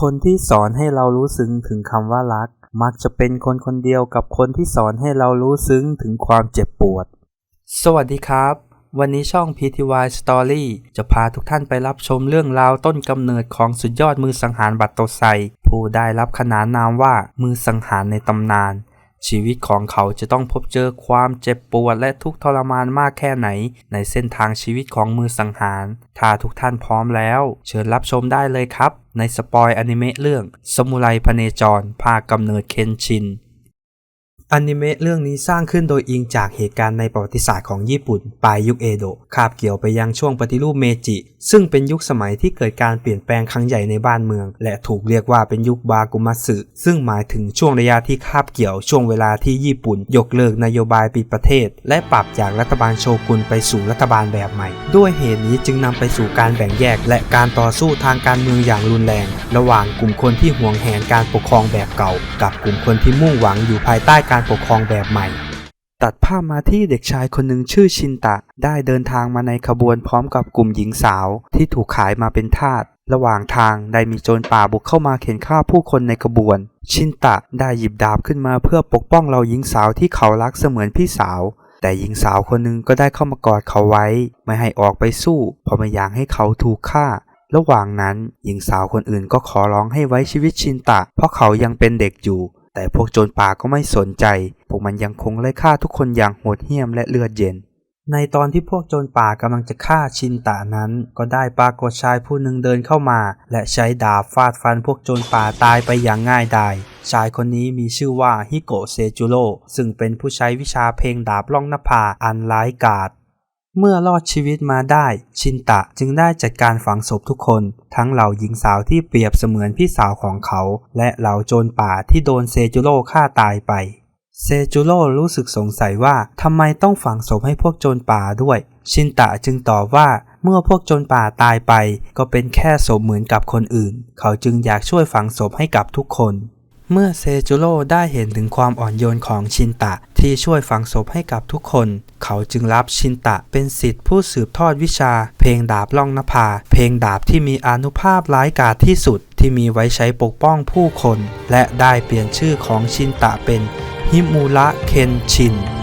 คนที่สอนให้เรารู้ซึ้งถึงคำว่ารัก มักจะเป็นคนคนเดียวกับคนที่สอนให้เรารู้ซึ้งถึงความเจ็บปวด สวัสดีครับ วันนี้ช่อง PTY Story จะพาทุกท่านไปรับชมเรื่องราวต้นกำเนิดของสุดยอดมือสังหารบัตโตไซ ผู้ได้รับขนานนามว่ามือสังหารในตำนาน ชีวิตของเขาจะต้องพบเจอความเจ็บปวดและทุกทรมานมากแค่ไหน ในเส้นทางชีวิตของมือสังหาร ถ้าทุกท่านพร้อมแล้ว เชิญรับชมได้เลยครับ ในสปอยอนิเมะเรื่องสมุไรพเนจรภาคกำเนิดเคนชิน อนิเมะเรื่องนี้สร้างขึ้นโดยอิงจากเหตุการณ์ในประวัติศาสตร์ของญี่ปุ่นปลายยุคเอโดะคาบเกี่ยวไปยังช่วงปฏิรูปเมจิ ซึ่งเป็นยุคสมัยที่เกิดการเปลี่ยนแปลงครั้งใหญ่ในบ้านเมือง และถูกเรียกว่าเป็นยุคบากุมัสึซึ่งหมายถึงช่วงระยะที่คาบเกี่ยวช่วงเวลาที่ญี่ปุ่น ยกเลิกนโยบายปิดประเทศ และปรับจากรัฐบาลโชกุนไปสู่รัฐบาลแบบใหม่ ด้วยเหตุนี้จึงนำไปสู่การแบ่งแยก และการต่อสู้ทางการเมืองอย่างรุนแรง ระหว่างกลุ่มคนที่หวงแหนการปกครองแบบเก่า กับกลุ่มคนที่มุ่งหวังอยู่ภายใต้การการปกครองแบบใหม่ ตัดภาพมาที่เด็กชายคนหนึ่งชื่อชินตะ ได้เดินทางมาในขบวนพร้อมกับกลุ่มหญิงสาวที่ถูกขายมาเป็นทาสระหว่างทางได้มีโจรป่าบุกเข้ามาเข็นฆ่าผู้คนในขบวน ชินตะได้หยิบดาบขึ้นมาเพื่อปกป้องเราหญิงสาวที่เขารักเสมือนพี่สาว แต่หญิงสาวคนหนึ่งก็ได้เข้ามากอดเขาไว้ ไม่ให้ออกไปสู้เพราะไม่อยากให้เขาถูกฆ่า ระหว่างนั้นหญิงสาวคนอื่นก็ขอร้องให้ไว้ชีวิตชินตะ เพราะเขายังเป็นเด็กอยู่ แต่พวกโจรป่าก็ไม่สนใจ พวกมันยังคงไล่ฆ่าทุกคนอย่างโหดเหี้ยมและเลือดเย็น ในตอนที่พวกโจรป่ากำลังจะฆ่าชินตะนั้น ก็ได้ปรากฏชายผู้หนึ่งเดินเข้ามา และใช้ดาบฟาดฟันพวกโจรป่าตายไปอย่างง่ายดาย ชายคนนี้มีชื่อว่าฮิโกะเซจูโร่ซึ่งเป็นผู้ใช้วิชาเพลงดาบล่องนภาอันร้ายกาจ เมื่อรอดชีวิตมาได้ ชินตะจึงได้จัดการฝังศพทุกคน ทั้งเหล่าหญิงสาวที่เปรียบเสมือนพี่สาวของเขา และเหล่าโจรป่าที่โดนเซจูโร่ฆ่าตายไป เซจูโร่รู้สึกสงสัยว่าทำไมต้องฝังศพให้พวกโจรป่าด้วย ชินตะจึงตอบว่าเมื่อพวกโจรป่าตายไป ก็เป็นแค่ศพเหมือนกับคนอื่น เขาจึงอยากช่วยฝังศพให้กับทุกคน เมื่อเซจูโร่ได้เห็นถึงความอ่อนโยนของชินตะ ที่ช่วยฝังศพให้กับทุกคน เขาจึงรับชินตะเป็นสิทธิผู้สืบทอดวิชา เพลงดาบล่องนภา เพลงดาบที่มีอนุภาพร้ายกาจที่สุดที่มีไว้ใช้ปกป้องผู้คน และได้เปลี่ยนชื่อของชินตะเป็นฮิมูระเคนชิน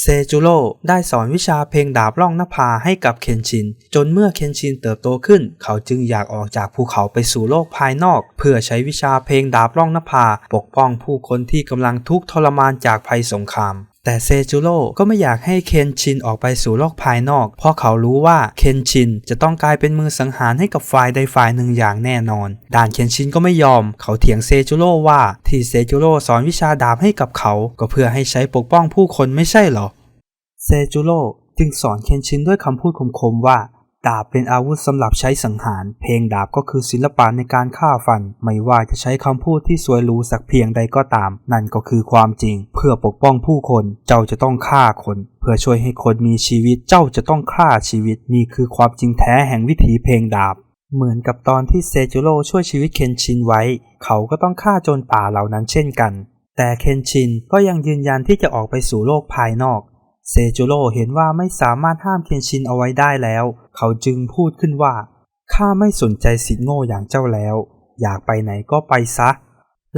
เซจูโร่ได้สอนวิชาเพลงดาบล่องนภาให้กับเคนชิน จนเมื่อเคนชินเติบโตขึ้น เขาจึงอยากออกจากภูเขาไปสู่โลกภายนอก เพื่อใช้วิชาเพลงดาบล่องนภาปกป้องผู้คนที่กำลังทุกข์ทรมานจากภัยสงคราม แต่เซจูโร่ก็ไม่อยากให้เคนชินออกไปสู่โลกภายนอก เพราะเขารู้ว่าเคนชินจะต้องกลายเป็นมือสังหารให้กับฝ่ายใดฝ่ายหนึ่งอย่างแน่นอน ด่านเคนชินก็ไม่ยอม เขาเถียงเซจูโร่ว่าที่เซจูโร่สอนวิชาดาบให้กับเขา ก็เพื่อให้ใช้ปกป้องผู้คนไม่ใช่หรอ เซจูโร่จึงสอนเคนชินด้วยคำพูดคมๆว่า ดาบเป็นอาวุธสำหรับใช้สังหาร เพลงดาบก็คือศิลปะในการฆ่าฟัน ไม่ว่าจะใช้คำพูดที่สวยหรูสักเพียงใดก็ตาม นั่นก็คือความจริง เพื่อปกป้องผู้คน เจ้าจะต้องฆ่าคน เพื่อช่วยให้คนมีชีวิต เจ้าจะต้องฆ่าชีวิต นี่คือความจริงแท้แห่งวิถีเพลงดาบ เหมือนกับตอนที่เซจูโร่ช่วยชีวิตเคนชินไว้ เขาก็ต้องฆ่าโจรป่าเหล่านั้นเช่นกัน แต่เคนชินก็ยังยืนยันที่จะออกไปสู่โลกภายนอก เซจูโร่เห็นว่าไม่สามารถห้ามเคนชินเอาไว้ได้แล้ว เขาจึงพูดขึ้นว่า ข้าไม่สนใจสิทธิ์โง่อย่างเจ้าแล้ว อยากไปไหนก็ไปซะ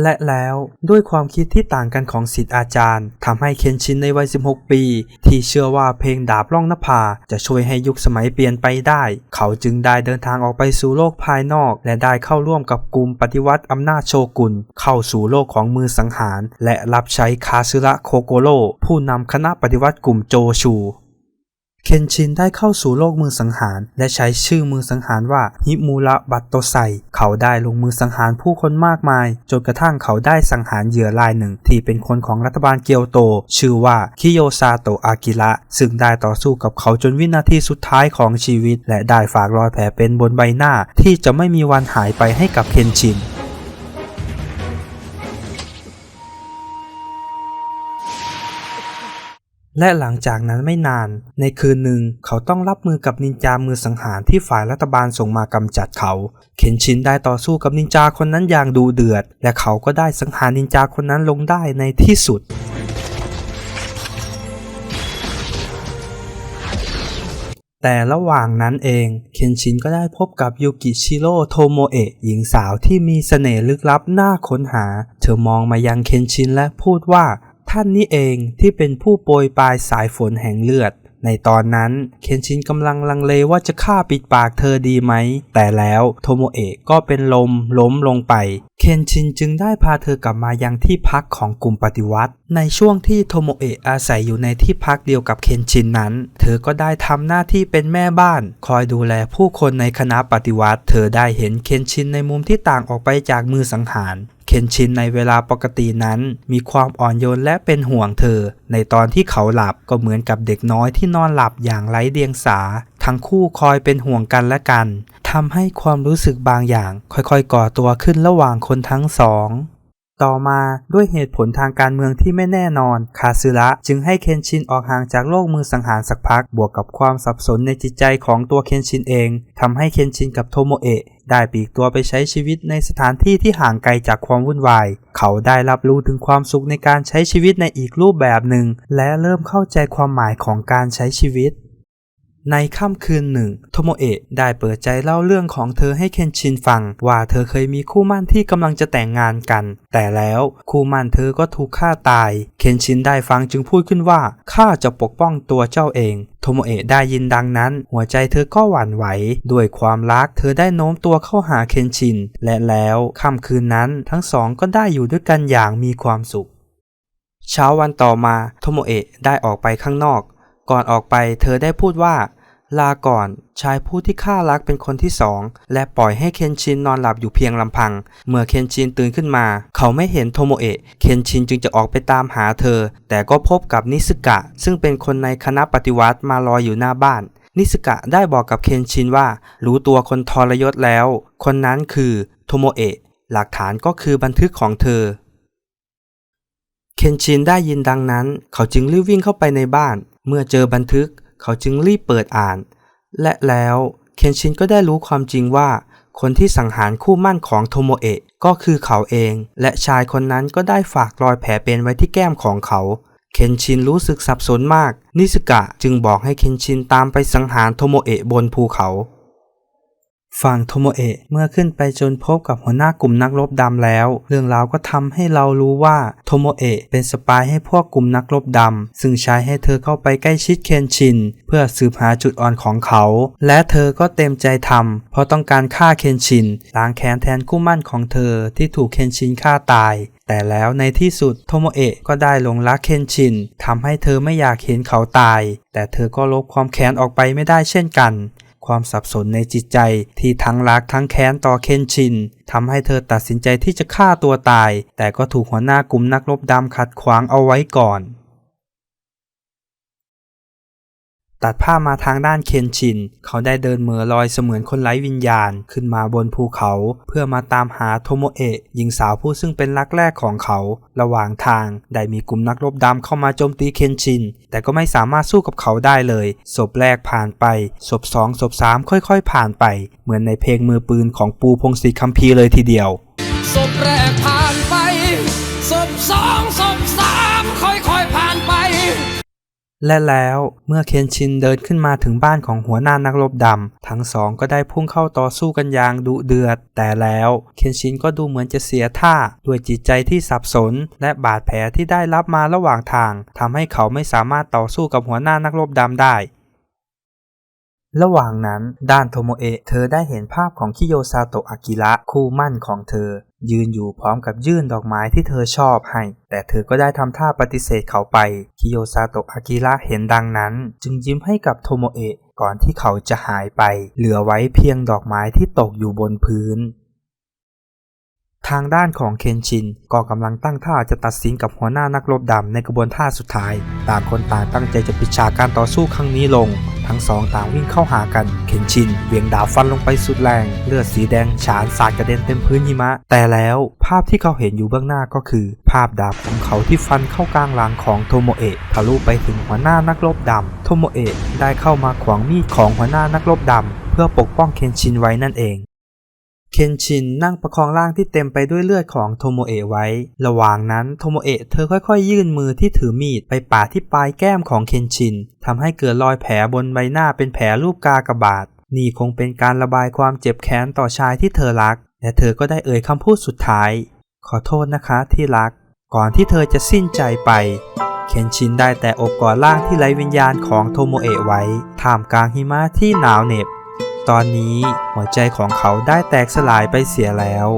และแล้วด้วยความคิดที่ต่างกันของสิทธิ์อาจารย์ทำให้เคนชินในวัย 16 ปี ที่เชื่อว่าเพลงดาบล่องนภาจะช่วยให้ยุคสมัยเปลี่ยนไปได้ เขาจึงได้เดินทางออกไปสู่โลกภายนอก และได้เข้าร่วมกับกลุ่มปฏิวัติอำนาจโชกุน เข้าสู่โลกของมือสังหาร และรับใช้คาซึระโคโกโร่ผู้นำคณะปฏิวัติกลุ่มโจชู เคนชินได้เข้าสู่โลกมือสังหาร และใช้ชื่อมือสังหารว่าฮิมูระบัตโตไซ เขาได้ลงมือสังหารผู้คนมากมาย จนกระทั่งเขาได้สังหารเหยื่อรายหนึ่ง ที่เป็นคนของรัฐบาลเกียวโต ชื่อว่าคิโยซาโตะอากิระ ซึ่งได้ต่อสู้กับเขาจนวินาทีสุดท้ายของชีวิต และได้ฝากรอยแผลเป็นบนใบหน้าที่จะไม่มีวันหายไปให้กับเคนชิน และหลังจากนั้นไม่นาน ในคืนหนึ่งเขาต้องรับมือกับนินจามือสังหารที่ฝ่ายรัฐบาลส่งมากำจัดเขา เข็นชินได้ต่อสู้กับนินจาคนนั้นอย่างดูเดือด และเขาก็ได้สังหารนินจาคนนั้นลงได้ในที่สุดแต่ระหว่างนั้นเอง เคนชินก็ได้พบกับยูกิชิโร่โทโมเอะหญิงสาวที่มีเสน่ห์ลึกลับน่าค้นหา เธอมองมายังเคนชินและพูดว่า ท่านนี้เองที่เป็นผู้โปรยปลายสายฝนแห่งเลือด ในตอนนั้นเคนชินกำลังลังเลว่าจะฆ่าปิดปากเธอดีไหม แต่แล้วโทโมเอะก็เป็นลมล้มลงไป เคนชินจึงได้พาเธอกลับมายังที่พักของกลุ่มปฏิวัติ ในช่วงที่โทโมเอะอาศัยอยู่ในที่พักเดียวกับเคนชินนั้น เธอก็ได้ทำหน้าที่เป็นแม่บ้าน คอยดูแลผู้คนในคณะปฏิวัติ เธอได้เห็นเคนชินในมุมที่ต่างออกไปจากมือสังหาร เคนชินในเวลาปกตินั้น มีความอ่อนโยนและเป็นห่วงเธอ ในตอนที่เขาหลับก็เหมือนกับเด็กน้อยที่นอนหลับอย่างไร้เดียงสา ทั้งคู่คอยเป็นห่วงกันและกันทำให้ความรู้สึกบางอย่าง ค่อยๆ ก่อตัวขึ้นระหว่างคนทั้งสอง ต่อมาด้วยเหตุผลทางการเมืองที่ไม่แน่นอน คาซึระจึงให้เคนชินออกห่างจากโลกมือสังหารสักพัก บวกกับความสับสนในจิตใจของตัวเคนชินเองทำให้เคนชินกับโทโมเอะได้ปลีกตัวไปใช้ชีวิตในสถานที่ที่ห่างไกลจากความวุ่นวาย เขาได้รับรู้ถึงความสุขในการใช้ชีวิตในอีกรูปแบบหนึ่ง และเริ่มเข้าใจความหมายของการใช้ชีวิต ในค่ำคืนหนึ่งโทโมเอะได้เปิดใจเล่าเรื่องของเธอให้เคนชินฟัง ว่าเธอเคยมีคู่มั่นที่กำลังจะแต่งงานกัน แต่แล้วคู่มั่นเธอก็ถูกฆ่าตาย เคนชินได้ฟังจึงพูดขึ้นว่าข้าจะปกป้องตัวเจ้าเองโทโมเอะได้ยินดังนั้น หัวใจเธอก็หวั่นไหว ด้วยความรักเธอได้โน้มตัวเข้าหาเคนชิน และแล้วค่ำคืนนั้นทั้งสองก็ได้อยู่ด้วยกันอย่างมีความสุข เช้าวันต่อมาโทโมเอะได้ออกไปข้างนอก ก่อนออกไปเธอได้พูดว่า ลาก่อน ชายผู้ที่ข้ารักเป็นคนที่สอง และปล่อยให้เคนชินนอนหลับอยู่เพียงลำพัง เมื่อเคนชินตื่นขึ้นมา เขาไม่เห็นโทโมเอะ เคนชินจึงจะออกไปตามหาเธอ แต่ก็พบกับนิสึกะ ซึ่งเป็นคนในคณะปฏิวัติมารออยู่หน้าบ้าน นิสึกะได้บอกกับเคนชินว่า รู้ตัวคนทรยศแล้ว คนนั้นคือโทโมเอะ หลักฐานก็คือบันทึกของเธอเคนชินได้ยินดังนั้น เขาจึงรีบวิ่งเข้าไปในบ้าน เมื่อเจอบันทึก เขาจึงรีบเปิดอ่าน และแล้วเคนชินก็ได้รู้ความจริงว่า คนที่สังหารคู่มั่นของโทโมเอะก็คือเขาเอง และชายคนนั้นก็ได้ฝากรอยแผลเป็นไว้ที่แก้มของเขา เคนชินรู้สึกสับสนมาก นิสกะจึงบอกให้เคนชินตามไปสังหารโทโมเอะบนภูเขา ฝั่งโทโมเอะเมื่อขึ้นไปจนพบกับหัวหน้ากลุ่มนักรบดำแล้ว เรื่องราวก็ทำให้เรารู้ว่าโทโมเอะเป็นสปายให้พวกกลุ่มนักรบดำซึ่งใช้ให้เธอเข้าไปใกล้ชิดเคนชิน เพื่อสืบหาจุดอ่อนของเขา และเธอก็เต็มใจทำเพราะต้องการฆ่าเคนชินล้างแค้นแทนคู่มั่นของเธอที่ถูกเคนชินฆ่าตายแต่แล้วในที่สุดโทโมเอะก็ได้หลงรักเคนชินทำให้เธอไม่อยากเห็นเขาตาย แต่เธอก็ลบความแค้นออกไปไม่ได้เช่นกัน ความสับสนในจิตใจที่ทั้งรักทั้งแค้นต่อเคนชินทำให้เธอตัดสินใจที่จะฆ่าตัวตาย แต่ก็ถูกหัวหน้ากลุ่มนักรบดำขัดขวางเอาไว้ก่อน ตัดภาพมาทางด้านเคนชิน เขาได้เดินเหมือลอยเสมือนคนไร้วิญญาณ ขึ้นมาบนภูเขา เพื่อมาตามหาโทโมเอะหญิงสาวผู้ซึ่งเป็นรักแรกของเขา ระหว่างทางได้มีกลุ่มนักรบดำเข้ามาโจมตีเคนชิน แต่ก็ไม่สามารถสู้กับเขาได้เลยศพแรกผ่านไปศพสองศพสามค่อยๆ ผ่านไป เหมือนในเพลงมือปืนของปูพงศิษฐ์คัมภีร์เลยทีเดียวศพแรกผ่าน และแล้วเมื่อเคนชินเดินขึ้นมาถึงบ้านของหัวหน้านักรบดำทั้งสองก็ได้พุ่งเข้าต่อสู้กันอย่างดุเดือด แต่แล้วเคนชินก็ดูเหมือนจะเสียท่า ด้วยจิตใจที่สับสน และบาดแผลที่ได้รับมาระหว่างทางทำให้เขาไม่สามารถต่อสู้กับหัวหน้านักรบดำได้ระหว่างนั้นด้านโทโมเอะเธอได้เห็นภาพของคิโยซาโตะอากิระคู่มั่นของเธอ ยืนอยู่พร้อมกับยื่นดอกไม้ที่เธอชอบให้ แต่เธอก็ได้ทำท่าปฏิเสธเขาไป คิโยซาโตะอากิระเห็นดังนั้น จึงยิ้มให้กับโทโมเอะก่อนที่เขาจะหายไป เหลือไว้เพียงดอกไม้ที่ตกอยู่บนพื้น ทางด้านของเคนชินก็กำลังตั้งท่าจะตัดสินกับหัวหน้านักรบดำในกระบวนท่าสุดท้าย ต่างคนต่างตั้งใจจะปิดฉากการต่อสู้ครั้งนี้ลง ทั้งสองต่างวิ่งเข้าหากัน เคนชินเหวียงดาบฟันลงไปสุดแรง เลือดสีแดงฉานสาดกระเด็นเต็มพื้นหิมะ แต่แล้วภาพที่เขาเห็นอยู่เบื้องหน้าก็คือ ภาพดาบของเขาที่ฟันเข้ากลางหลังของโทโมเอะทะลุไปถึงหัวหน้านักรบดำโทโมเอะได้เข้ามาขวางมีดของหัวหน้านักรบดำเพื่อปกป้องเคนชินไว้นั่นเอง เคนชินนั่งประคองร่างที่เต็มไปด้วยเลือดของโทโมเอะไว้ ระหว่างนั้นโทโมเอะเธอค่อยๆ ยื่นมือที่ถือมีดไปปาดที่ปลายแก้มของเคนชินทำให้เกิดรอยแผลบนใบหน้าเป็นแผลรูปกากบาท นี่คงเป็นการระบายความเจ็บแค้นต่อชายที่เธอรัก และเธอก็ได้เอ่ยคำพูดสุดท้าย ขอโทษนะคะที่รัก ก่อนที่เธอจะสิ้นใจไปเคนชินได้แต่อบกอดร่างที่ไร้วิญญาณของโทโมเอะไว้ท่ามกลางหิมะที่หนาวเหน็บ ตอนนี้หัวใจของเขาได้แตกสลายไปเสียแล้ว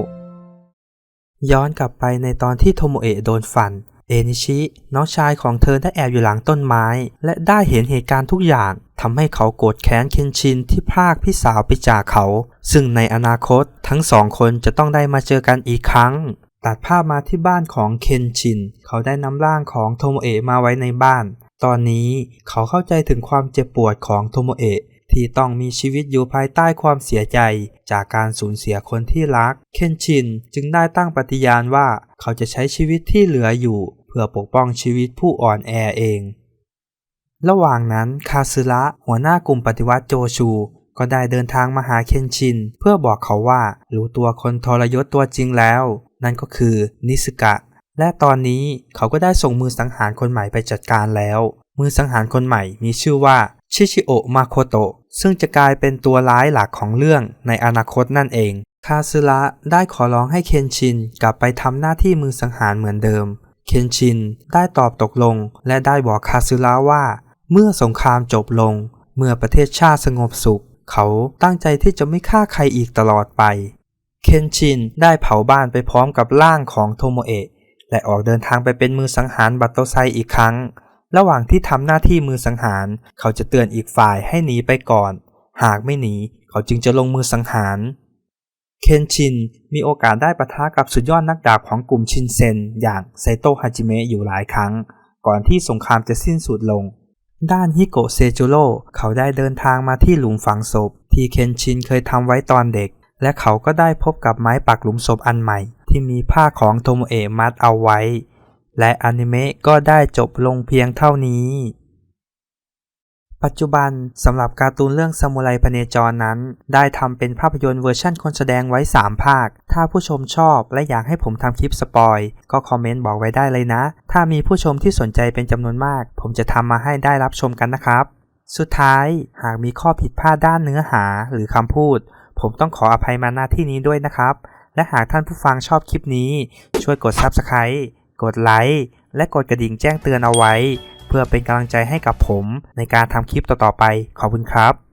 ย้อนกลับไปในตอนที่โทโมเอะโดนฟัน เอนิชิน้องชายของเธอได้แอบอยู่หลังต้นไม้ และได้เห็นเหตุการณ์ทุกอย่างทำให้เขาโกรธแค้นเคนชินที่พรากพี่สาวไปจากเขา ซึ่งในอนาคตทั้งสองคนจะต้องได้มาเจอกันอีกครั้งตัดภาพมาที่บ้านของเคนชิน เขาได้นำร่างของโทโมเอะมาไว้ในบ้าน ตอนนี้เขาเข้าใจถึงความเจ็บปวดของโทโมเอะ ที่ต้องมีชีวิตอยู่ภายใต้ความเสียใจ จากการสูญเสียคนที่รัก เคนชินจึงได้ตั้งปฏิญาณว่าเขาจะใช้ชีวิตที่เหลืออยู่ เพื่อปกป้องชีวิตผู้อ่อนแอเอง ระหว่างนั้นคาซึระหัวหน้ากลุ่มปฏิวัติโจชูก็ได้เดินทางมาหาเคนชิน เพื่อบอกเขาว่ารู้ตัวคนทรยศตัวจริงแล้ว นั่นก็คือนิสกะ และตอนนี้เขาก็ได้ส่งมือสังหารคนใหม่ไปจัดการแล้ว มือสังหารคนใหม่มีชื่อว่า ชิชิโอะมาโคโตะซึ่งจะกลายเป็นตัวร้ายหลักของเรื่องในอนาคตนั่นเอง คาซึระได้ขอร้องให้เคนชินกลับไปทำหน้าที่มือสังหารเหมือนเดิม เคนชินได้ตอบตกลง และได้บอกคาซึระว่า เมื่อสงครามจบลง เมื่อประเทศชาติสงบสุข เขาตั้งใจที่จะไม่ฆ่าใครอีกตลอดไป เคนชินได้เผาบ้านไปพร้อมกับร่างของโทโมเอะและออกเดินทางไปเป็นมือสังหารบัตโตไซอีกครั้ง ระหว่างที่ทำหน้าที่มือสังหาร เขาจะเตือนอีกฝ่ายให้หนีไปก่อน หากไม่หนี เขาจึงจะลงมือสังหาร เคนชินมีโอกาสได้ปะทะกับสุดยอดนักดาบของกลุ่มชินเซน อย่างไซโตะฮาจิเมะอยู่หลายครั้ง ก่อนที่สงครามจะสิ้นสุดลง ด้านฮิโกะเซจูโร่เขาได้เดินทางมาที่หลุมฝังศพ ที่เคนชินเคยทำไว้ตอนเด็ก และเขาก็ได้พบกับไม้ปักหลุมศพอันใหม่ ที่มีผ้าของโทโมเอะมัดเอาไว้ และอนิเมะก็ได้จบลงเพียงเท่านี้ ปัจจุบันสำหรับการ์ตูนเรื่องซามูไรพเนจรนั้น ได้ทำเป็นภาพยนตร์เวอร์ชั่นคนแสดงไว้ 3 ภาค ถ้าผู้ชมชอบและอยากให้ผมทำคลิปสปอย ก็คอมเมนต์บอกไว้ได้เลยนะ ถ้ามีผู้ชมที่สนใจเป็นจำนวนมาก ผมจะทำมาให้ได้รับชมกันนะครับ สุดท้ายหากมีข้อผิดพลาดด้านเนื้อหาหรือคำพูด ผมต้องขออภัยมาณที่นี้ด้วยนะครับ และหากท่านผู้ฟังชอบคลิปนี้ ช่วยกด Subscribe กดไลค์และกดกระดิ่งแจ้งเตือนเอาไว้ เพื่อเป็นกำลังใจให้กับผมในการทำคลิปต่อๆไป ขอบคุณครับ